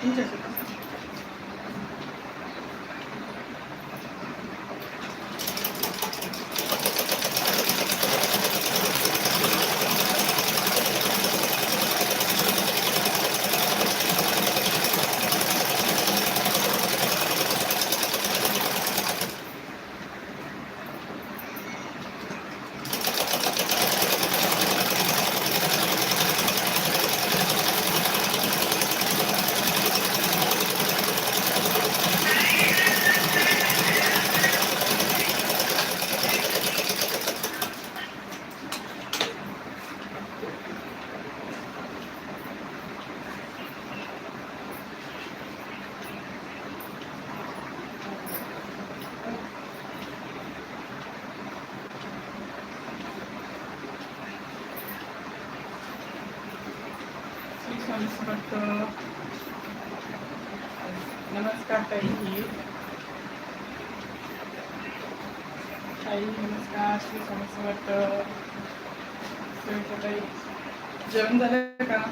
కొంచెం जेवण झालं का?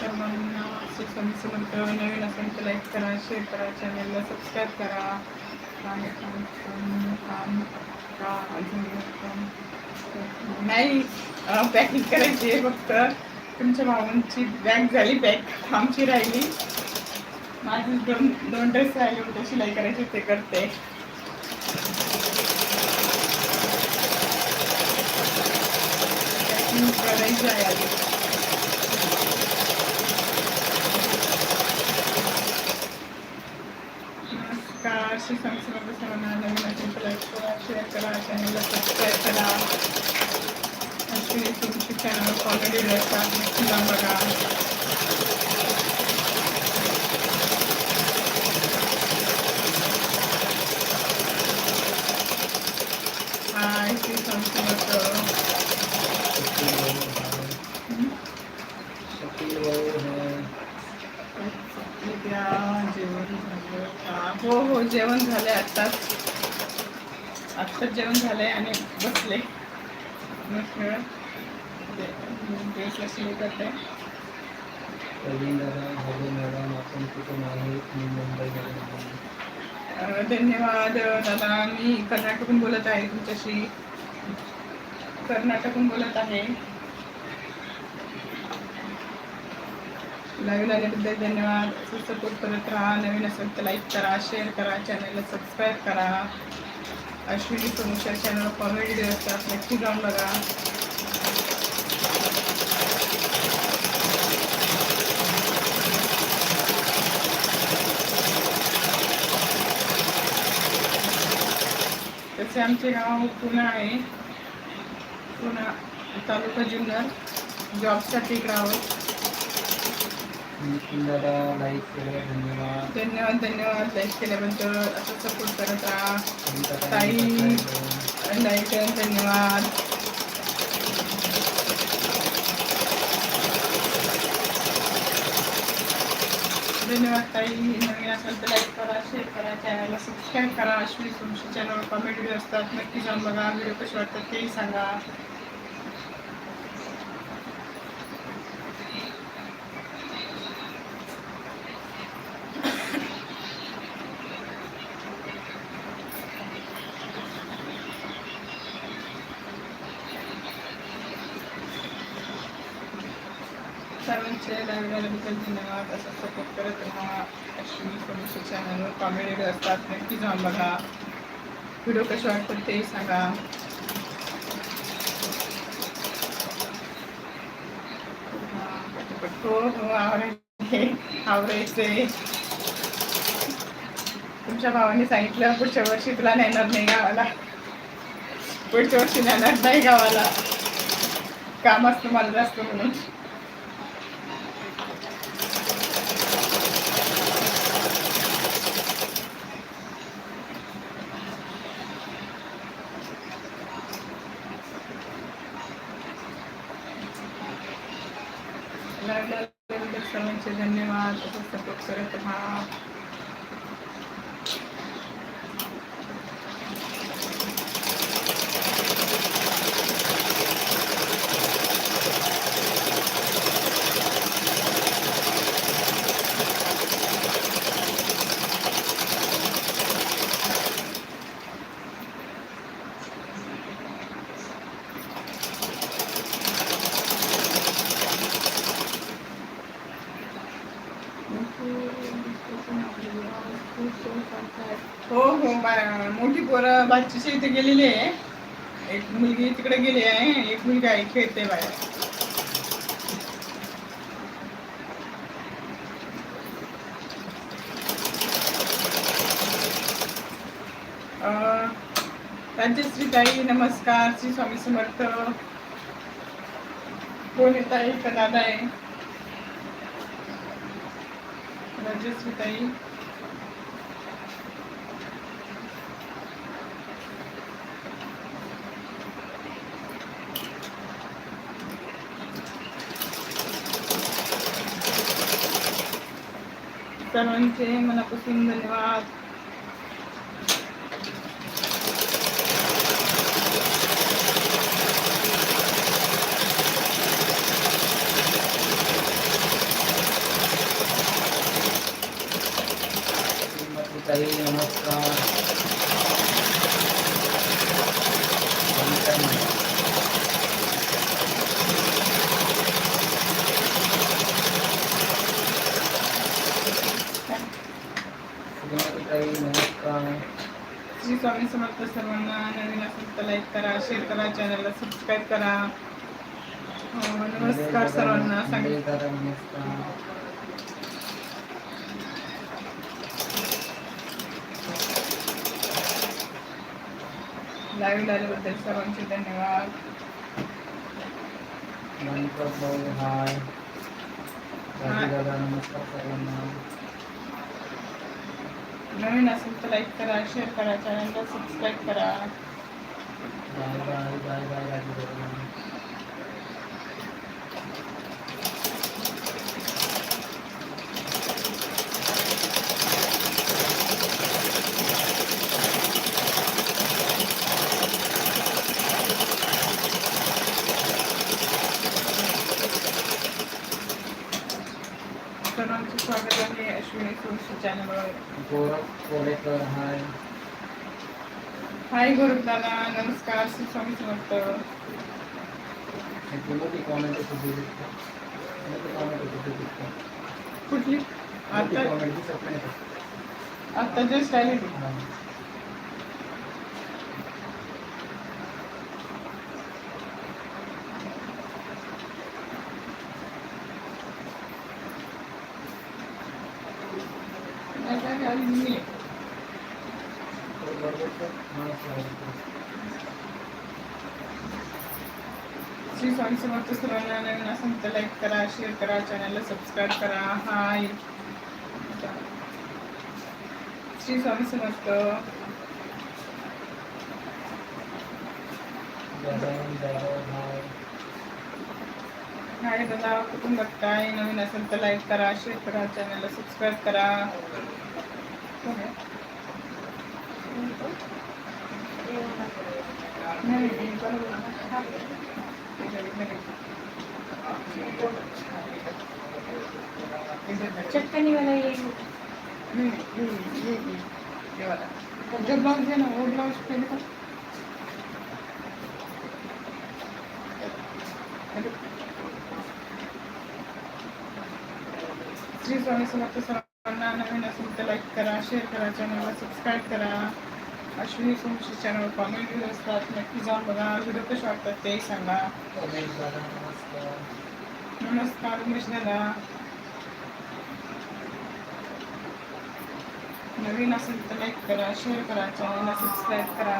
सर्वांना श्री स्वामी नवीन असेल तर लाईक करा शेअर करा चॅनलला सबस्क्राईब करा. आणि काम- काम अजून नाही पॅकिंग करायची आहे फक्त. तुमच्या भावांची बॅग झाली बॅग आमची राहिली. माझी दोन दोन ड्रेस राहिले होते शिलाई करायची ते करते. पॅकिंग करायची आहे. आधी नमस्कार श्री स्वामी समर्थ सर्वांना नवीन असेल तर लाईक करा शेअर करा चॅनलला सबस्क्राईब करा अश्विनी हो जेवण जेवण झालंय आत्ताच आत्ताच जेवण झालंय आणि बसले. मग ड्रेसला शिलाई करते. आहे धन्यवाद दादा. मी कर्नाटकून बोलत आहे तुमच्याशी. कर्नाटकून बोलत आहे. लाईव्ह आल्याबद्दल धन्यवाद. असं सपोर्ट करत राहा. नवीन असेल तर लाईक करा शेअर करा चॅनलला सबस्क्राईब करा. अश्विनी सोनुशा चॅनल कॉमेडी दिवस नक्की जाऊन बघा. तसे आमचे गाव पुणे आहे. पुणे तालुका जुन्नर. जॉबसाठी इकडं आहोत नितीन दादा लाईक केलं धन्यवाद. धन्यवाद धन्यवाद. लाईक केल्याबद्दल असं सपोर्ट करत राहा. ताई. लाईक धन्यवाद. धन्यवाद ताई. नवीन असेल तर लाईक करा शेअर करा चॅनलला सबस्क्राईब करा. अश्विनी तुमच्या चॅनलवर कॉमेडी व्हिडिओ असतात नक्की जाऊन बघा. व्हिडिओ कसे वाटतात तेही सांगा. सर्वांचे लाईव्ह झाल्याबद्दल धन्यवाद असं सपोर्ट करत राहा अश्विनी सोमेश्वर चॅनलवर कॉमेडी व्हिडिओ असतात नक्की जाऊन बघा व्हिडिओ कसे वाटतात तेही सांगा. हो हो आवडायचे आवडायचे तुमच्या भावाने सांगितलं पुढच्या वर्षी तुला नेणार नाही गावाला. पुढच्या वर्षी नेणार नाही गावाला. काम असतं मला जास्त म्हणून. लाईव्ह सर्वांचे धन्यवाद. सपोर्ट करत राहा. इथे गेलेली आहे. एक मुलगी तिकडे गेली आहे. एक मुलगा आहे खेळते बाहेर. अं, राज्यश्री ताई नमस्कार. श्री स्वामी समर्थ. कोण येत आहे का दादा आहे? राजश्री ताई. सर्वांचे मनापासून धन्यवाद श्रीमती ताई नमस्कार वंदन. श्रीमती ताई नमस्कार श्री स्वामी समर्थ सर्वांना नवीन असेल तर लाईक करा शेअर करा चॅनलला सबस्क्राईब करा. हो, नमस्कार सर्वांना. सांगितलं लाईव्ह आल्याबद्दल सर्वांचे धन्यवाद. हाय दादा नमस्कार सर्वांना नवीन असेल तर लाईक करा शेअर करा चॅनलला सबस्क्राईब करा. Bye bye bye bye Raju दादा स्वागत आहे अश्विनी सोशी चॅनलवर गोरख कोरेकर हाय. हाय गुरु दादा नमस्कार श्री स्वामी समर्थ मोठी कॉमेंट कुठे दिसतात मोठी कॉमेंट कुठे दिसतात कुठली मोठी आता कॉमेंट दिसत नाही का? आता जस्ट आली करा शेअर करा चॅनलला सबस्क्राईब करा. हाय श्री स्वामी समर्थ. हाय दादा. कुठून बघताय? नवीन असेल तर लाईक करा शेअर करा चॅनलला सबस्क्राईब करा. नाही, चटकनी वाला ये। नहीं, नहीं, ये, ये, ये, ये वाला जो ब्लाउज है ना वो ब्लाउज पहले का श्री स्वामी समर्थ सर्वांना नवीन असेल तर लाईक करा शेअर करा चॅनलला सबस्क्राईब करा। अश्विनी सोमशी चॅनल कॉमेंट व्हिडिओ असतात नक्की जाऊन बघा व्हिडिओ कसे वाटतात तेही सांगा। नमस्कार दादा. नवीन असेल तर लाईक करा शेअर करा चॅनलला सबस्क्राईब करा.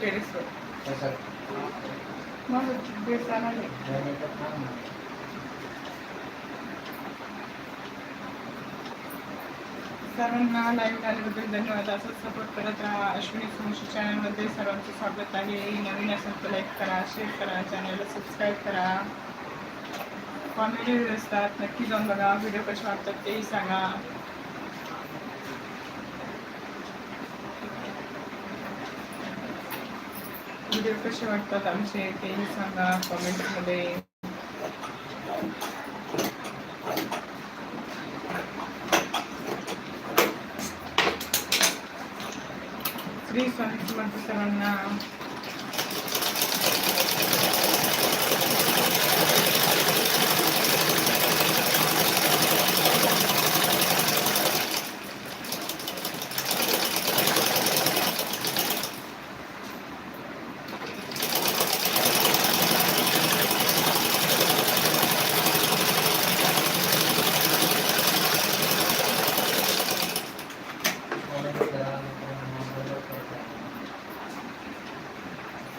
टेरेसवर माझं ड्रेस आणाले जाण्याचं काम सर्वांना लाईव्ह आल्याबद्दल धन्यवाद. असं सपोर्ट करत राहा. अश्विनी सोमशी चॅनलमध्ये सर्वांचं स्वागत आहे. नवीन असेल तर लाईक करा शेअर करा चॅनलला सबस्क्राईब करा. कॉमेडी व्हिडिओ असतात. नक्की जाऊन बघा. व्हिडिओ कसे वाटतात तेही सांगा. व्हिडिओ कसे वाटतात आमचे तेही सांगा. कॉमेंटमध्ये श्री स्वामी समर्थ सर्वांना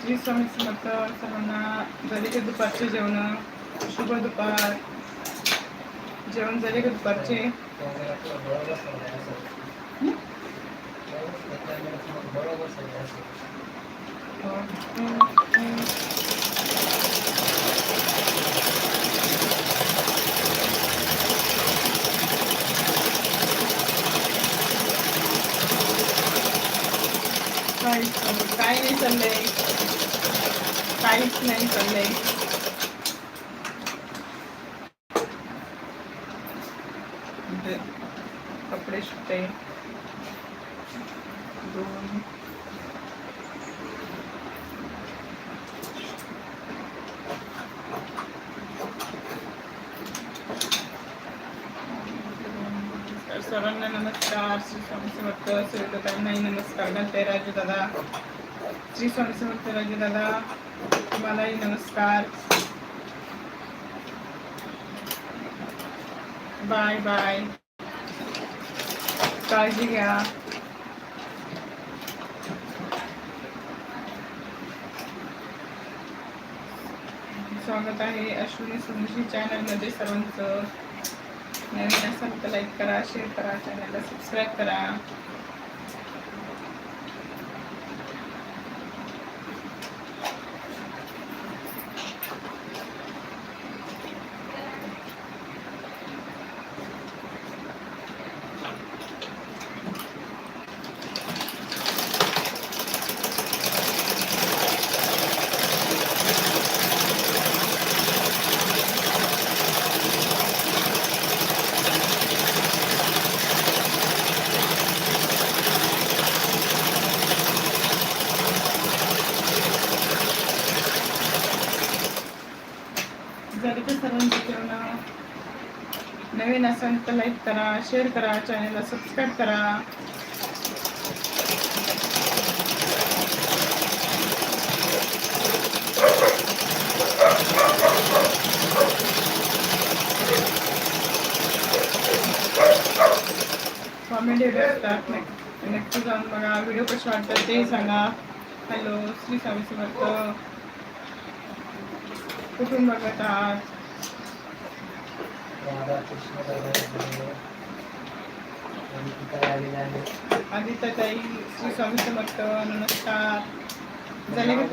श्री स्वामी समर्थ सर्वांना झाले का दुपारचे जेवण शुभ दुपार. जेवण झाले का दुपारचे? काय नाही चाललंय. काहीच नाही चाललंय. घालते राजू दादा श्री स्वामी समर्थ राजू दादा तुम्हालाही नमस्कार, बाय बाय। काळजी घ्या। स्वागत आहे अश्विनी सुमशी चॅनलमध्ये सर्वांचं. नवीन असाल तर लाईक करा शेअर करा चॅनलला सबस्क्राईब करा. तर लाईक करा शेअर करा चॅनलला सबस्क्राईब करा. कॉमेडी असतात. नक्की नक्की जाऊन बघा. व्हिडिओ कसे वाटतात ते सांगा. हॅलो श्री स्वामी समर्थ. कुठून बघत आहात? आधी तर ताई श्री स्वामी समर्थ नमस्कार झाले का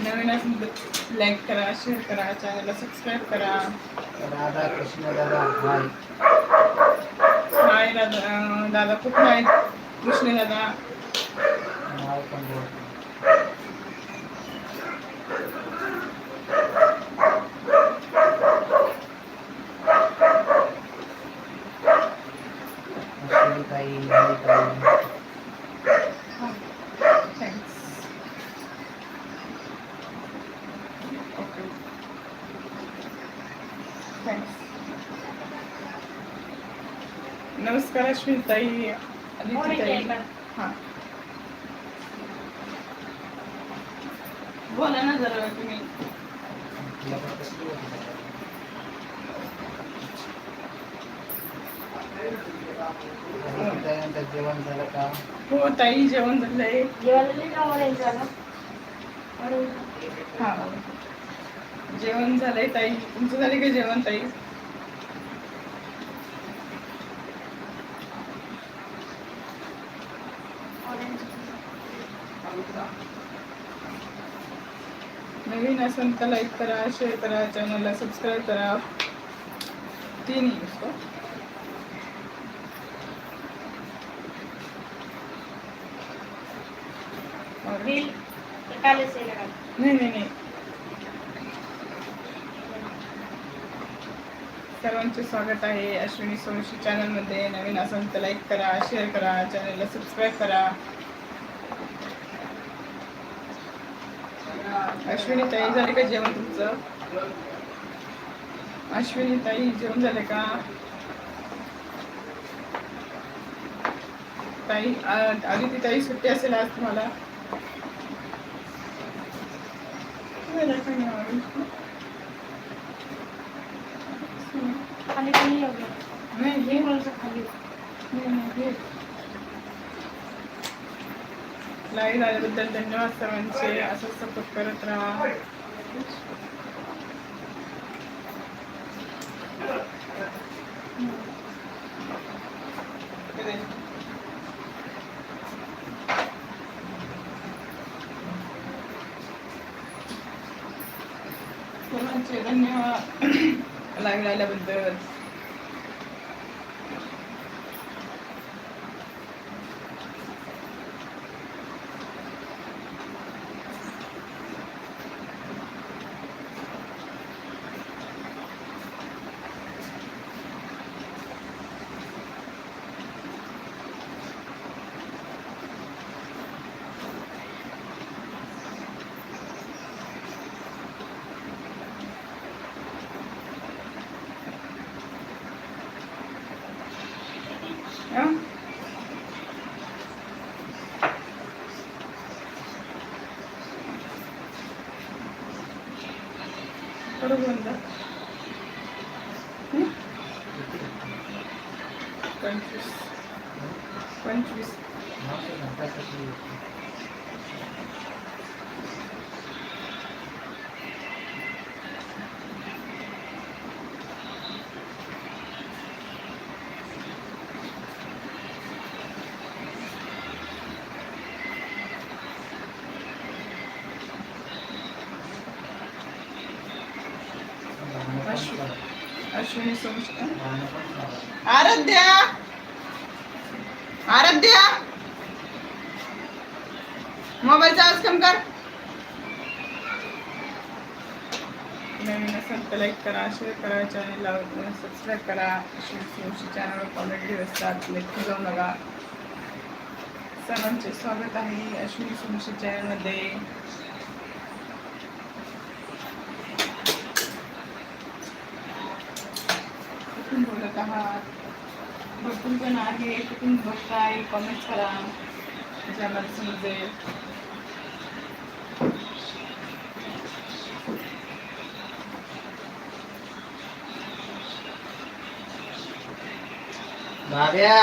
नवीन असेल लाईक करा शेअर करा चॅनलला सबस्क्राईब करा राधा कृष्ण दादा हाय हाय दादा दादा कुठून आहेत कृष्ण दादा नाव पण बोलतो अश्विनी ताई हाय ताई थँक्स ओके थँक्स नमस्कार अश्विन ताई ताई जेवण झालं आहे. हा. जेवण झालंय ताई. तुमचं झालं का जेवण ताई? नवीन असेल तर लाईक करा शेअर करा चॅनलला सबस्क्राईब करा. तीन नाही नाही नाही सर्वांचे स्वागत आहे अश्विनी सोळशी चॅनलमध्ये नवीन असेल तर लाईक करा शेअर करा चॅनलला सबस्क्राईब करा. अश्विनी ताई झाले का जेवण तुमचं? अश्विनी ताई जेवण झाले का? ताई आ- आदिती ताई सुट्टी असेल आज तुम्हाला? खाली तो नहीं हो गया नाही ये हे कौन सा खाली लाईव्ह आल्याबद्दल धन्यवाद सर्वांचे असंच सपोर्ट करत राहा सर्वांचे धन्यवाद लाईव्ह आल्याबद्दल हा? करू बंद सोमशेखर आराध्या! आवाज़ कम कर. नवीन असेल तर लाईक करा शेअर करा सबस्क्राईब करा. असतात नका सर्वांचे स्वागत आहे अश्विनी सोमशी चॅनलमध्ये कुठून बोलत आहात भरपूर जण आहे कुठून बघताय कमेंट करा म्हणजे आम्हाला समजेल भाभ्या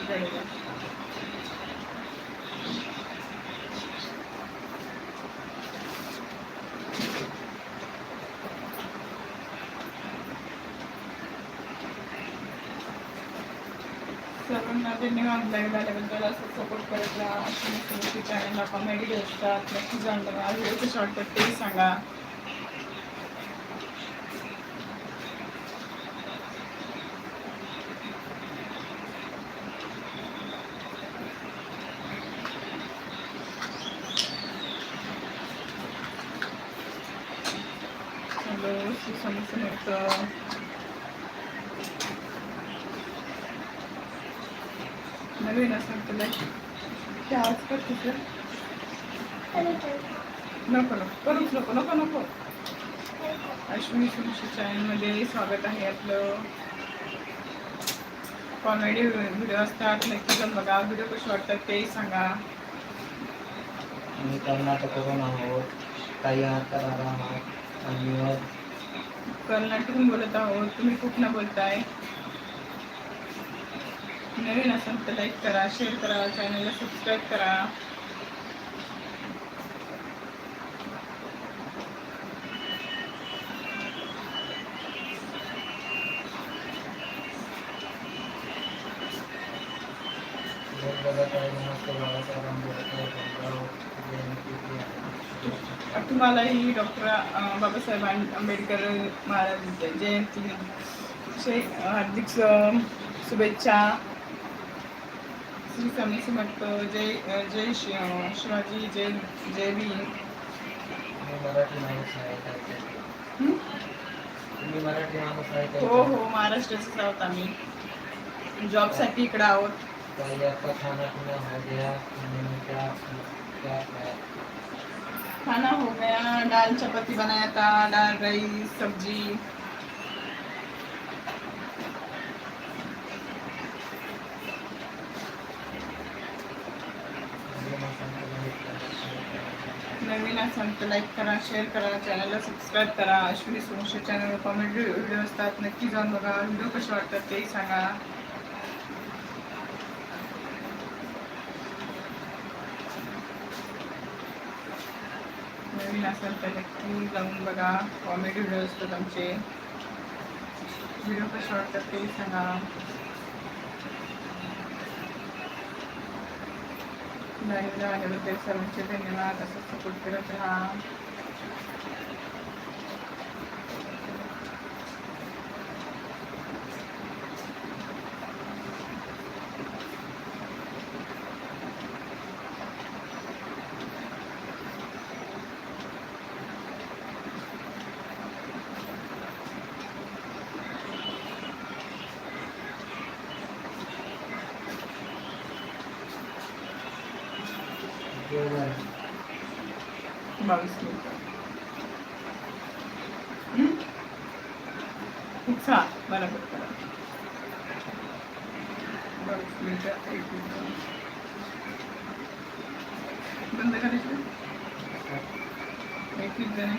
बरोबर. सर्वांना धन्यवाद लाईव्ह आल्याबद्दल असं सपोर्ट करत राहा अशी अश्विनी चॅनलला कॉमेडी असतात नक्की जाऊन बघा व्हिडिओचे शॉर्टकट तेही सांगा. हॅलो सुसमी नवीन असेल तुला ते आवाज कर तिथं. नको नको. करूच नको नको नको. अश्विनी सुमशी चॅनलमध्ये स्वागत आहे आपलं. कॉमेडी व्हिडिओ असतात नक्की जाऊन बघा. व्हिडिओ कसे वाटतात तेही सांगा. आम्ही कर्नाटकवरून आहोत काही आहोत आणि कर्नाटकून बोलत आहोत. तुम्ही कुठनं बोलताय? नवीन असाल तर लाईक करा शेअर करा चॅनलला सबस्क्राईब करा. तुम्हाला ही डॉक्टर बाबासाहेब आंबेडकर महाराज जयंती हार्दिक शुभेच्छा. श्री स्वामी समर्थ जय जय शिवाजी जय जय भीम. हं? हो महाराष्ट्राचेच आहोत आम्ही. जॉबसाठी इकडे आहोत. खाना हो गया खाने हो गया दाल चपाती बनाया था दाल राइस सब्जी नवीन असाल तर like करा, नवीन असाल तर लाईक करा शेअर करा चॅनलला सबस्क्राईब करा. अश्विनी सोमशे चॅनलवर कॉमेडी व्हिडिओ असतात. नक्की जाऊन बघा. व्हिडिओ कसे वाटतात तेही सांगा. नवीन असाल तर नक्की जाऊन बघा. कॉमेडी व्हिडिओ असतात आमचे. व्हिडिओ कसे वाटतात तेही सांगा. लाईव्ह राहिल्याबद्दल सर्वांचे धन्यवाद असं सपोर्ट करत राहा जेवण बावीस मिनिटं हं? इच्छा बरोबर करा बावीस मिनिटं एक मिनिटं बंद करायचं एक एक जण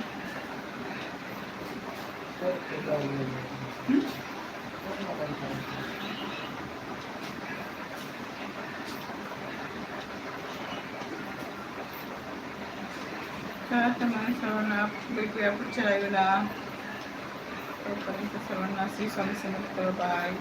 तर ते काय बोलू? हं? तर मग काय करायचं? तर तुम्हाला सर्वांना भेटूया पुढच्या लाईव्हला तोपर्यंत सर्वांना श्री स्वामी समर्थ बाय